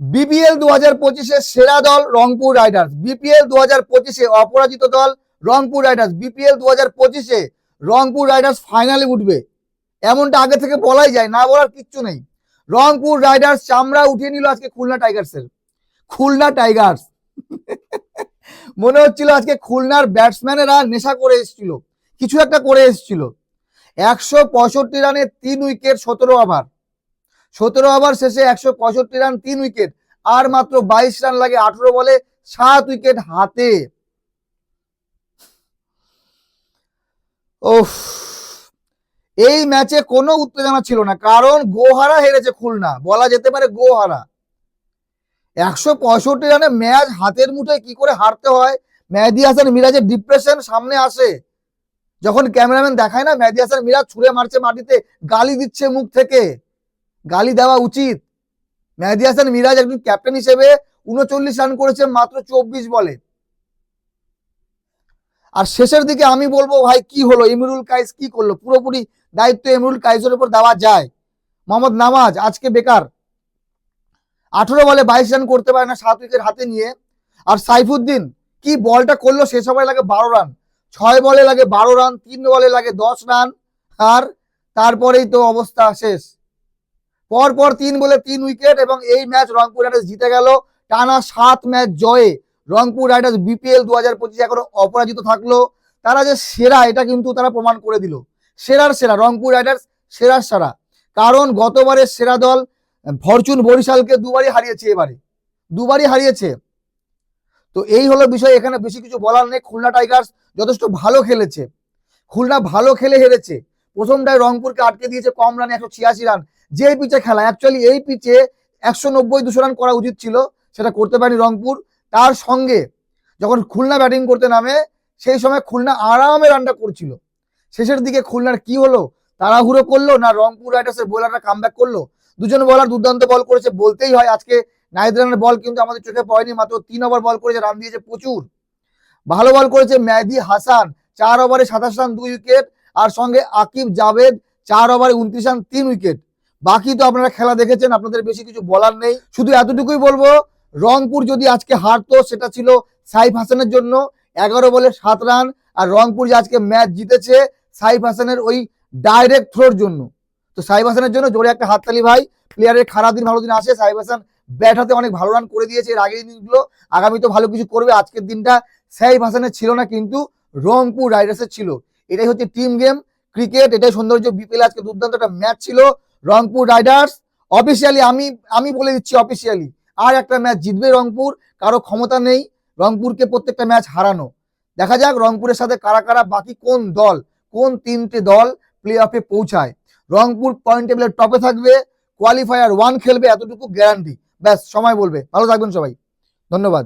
BPL দু হাজার পঁচিশে সেরা দল রংপুর রাইডার্স। বিপিএল দু হাজার পঁচিশে অপরাজিত দল রংপুর রাইডার্স। বিপিএল দু হাজার পঁচিশে রংপুর রাইডার্স ফাইনালে উঠবে। এমনটা আগে থেকে বলাই যায়, না বলার কিচ্ছু নেই। রংপুর রাইডার্স চামড়া উঠিয়ে নিল আজকে খুলনা টাইগার্সের। খুলনা টাইগার্স। মনে হচ্ছিল আজকে খুলনার ব্যাটসম্যানেরা নেশা করে এসেছিল, কিছু একটা করে এসেছিল। একশো পঁয়ষট্টি রানে তিন উইকেট, সতেরো ওভার। সতেরো ওভার শেষে একশো পঁয়ষট্টি রান তিন উইকেট আর মাত্র বাইশ রান লাগে আঠেরো বলে সাত উইকেট হাতে। ওফ এই ম্যাচে কোনো উত্তেজনা ছিল না, কারণ গোহারা হেরেছে খুলনা, বলা যেতে পারে গোহারা। একশো পঁয়ষট্টি রানে ম্যাচ হাতের মুঠোয় কি করে হারতে হয়? মেহেদি হাসান মিরাজের ডিপ্রেশন সামনে আসে। যখন ক্যামেরাম্যান দেখায় না, মেহেদি হাসান মিরাজ ছুঁড়ে মারছে মাটিতে, গালি দিচ্ছে মুখ থেকে। গালি দেওয়া উচিত। মেহেদি হাসান মিরাজ একজন ক্যাপ্টেন হিসেবে উনচল্লিশ রান করেছে মাত্র চব্বিশ বলে। আর শেষের দিকে আমি বলব ভাই, কি হলো? ইমরুল কাইস কি করল? পুরোপুরি দায়িত্ব ইমরুল কাইসের উপর দেওয়া যায়। মোহাম্মদ নামাজ আজকে বেকার। আঠেরো বলে বাইশ রান করতে পারে না সাত উইকেট হাতে নিয়ে। আর সাইফুদ্দিন, কি বলটা করল সে সময় লাগে বারো রান। ছয় বলে লাগে বারো রান, তিন বলে লাগে দশ রান। আর তারপরেই তো অবস্থা শেষ। পর পর তিন বলে তিন উইকেট এবং এই ম্যাচ রংপুর রাইডার্স জিতে গেল। টানা সাত ম্যাচ জয়ে রংপুর রাইডার্স বিপিএল দু হাজার পঁচিশে এখনও অপরাজিত থাকল। তারা যে সেরা, এটা কিন্তু তারা প্রমাণ করে দিল। সেরার সেরা, রংপুর রাইডার্স সেরার সেরা। কারণ গতবারের সেরা দল ফরচুন বরিশালকে দুবারই হারিয়েছে এবারে। দুবারই হারিয়েছে। তো এই হলো বিষয়, এখানে বেশি কিছু বলার নেই। খুলনা টাইগার্স যথেষ্ট ভালো খেলেছে। খুলনা ভালো খেলে হেরেছে। প্রথমটায় রংপুরকে আটকে দিয়েছে, কম রানে একশো ছিয়াশি রান যে পিচে খেলা অ্যাকচুয়ালি এই পিচে একশো নব্বই, দুশো রান করা উচিত ছিল, সেটা করতে পারেনি রংপুর। তার সঙ্গে যখন খুলনা ব্যাটিং করতে নামে, সেই সময় খুলনা আরামে রানটা করছিল। শেষের দিকে খুলনার কি হলো? তাড়াহুড়ো করল না রংপুর রাইডার্সের বোলাররা কামব্যাক করল? দুজন বলার দুর্দান্ত বল করেছে, বলতেই হয় আজকে নাইদ রানের বল কিন্তু আমাদের চোখে পড়েনি, মাত্র তিন ওভার বল করেছে রান দিয়েছে প্রচুর। ভালো বল করেছে ম্যাদি হাসান, চার ওভারে সাতাশ রান দুই উইকেট আর সঙ্গে আকিব জাভেদ চার ওভারে উনত্রিশ রান, তিন উইকেট। বাকি তো আপনারা খেলা দেখেছেন, আপনাদের বেশি কিছু বলার নেই। শুধু এতটুকুই বলব, রংপুর যদি আজকে হারতো, সেটা ছিল সাইফ হাসানের জন্য। এগারো বলে সাত রান, আর রংপুর যে আজকে ম্যাচ জিতেছে, সাইফ হাসানের ওই ডাইরেক্ট থ্রোর জন্য। তো সাইফ হাসানের জন্য জোরে একটা হাততালি ভাই। প্লেয়ারের খারাপ দিন, ভালো দিন আসে। সাইফ হাসান ব্যাট হাতে অনেক ভালো রান করে দিয়েছে। এর আগের দিনগুলো আগামী তো ভালো কিছু করবে। আজকের দিনটা সাইফ হাসানের ছিল না, কিন্তু রংপুর রাইডার্সের ছিল। এটাই হচ্ছে টিম গেম ক্রিকেট এটাই সৌন্দর্য বিপিএল আজকে দুর্দান্ত একটা ম্যাচ ছিল, রংপুর রাইডার্স অফিসিয়ালি আমি আমি বলে দিচ্ছি অফিসিয়ালি আর একটা ম্যাচ জিতবে রংপুর, কারও ক্ষমতা নেই, রংপুরকে প্রত্যেকটা ম্যাচ হারানো। দেখা যাক রংপুরের সাথে কারা কারা বাকি, কোন দল, কোন তিনটে দল প্লে অফে পৌঁছায়। রংপুর পয়েন্ট টেবিলের টপে থাকবে কোয়ালিফায়ার ওয়ান খেলবে, এতটুকু গ্যারান্টি ব্যাস, সময় বলবে। ভালো থাকবেন সবাই। ধন্যবাদ।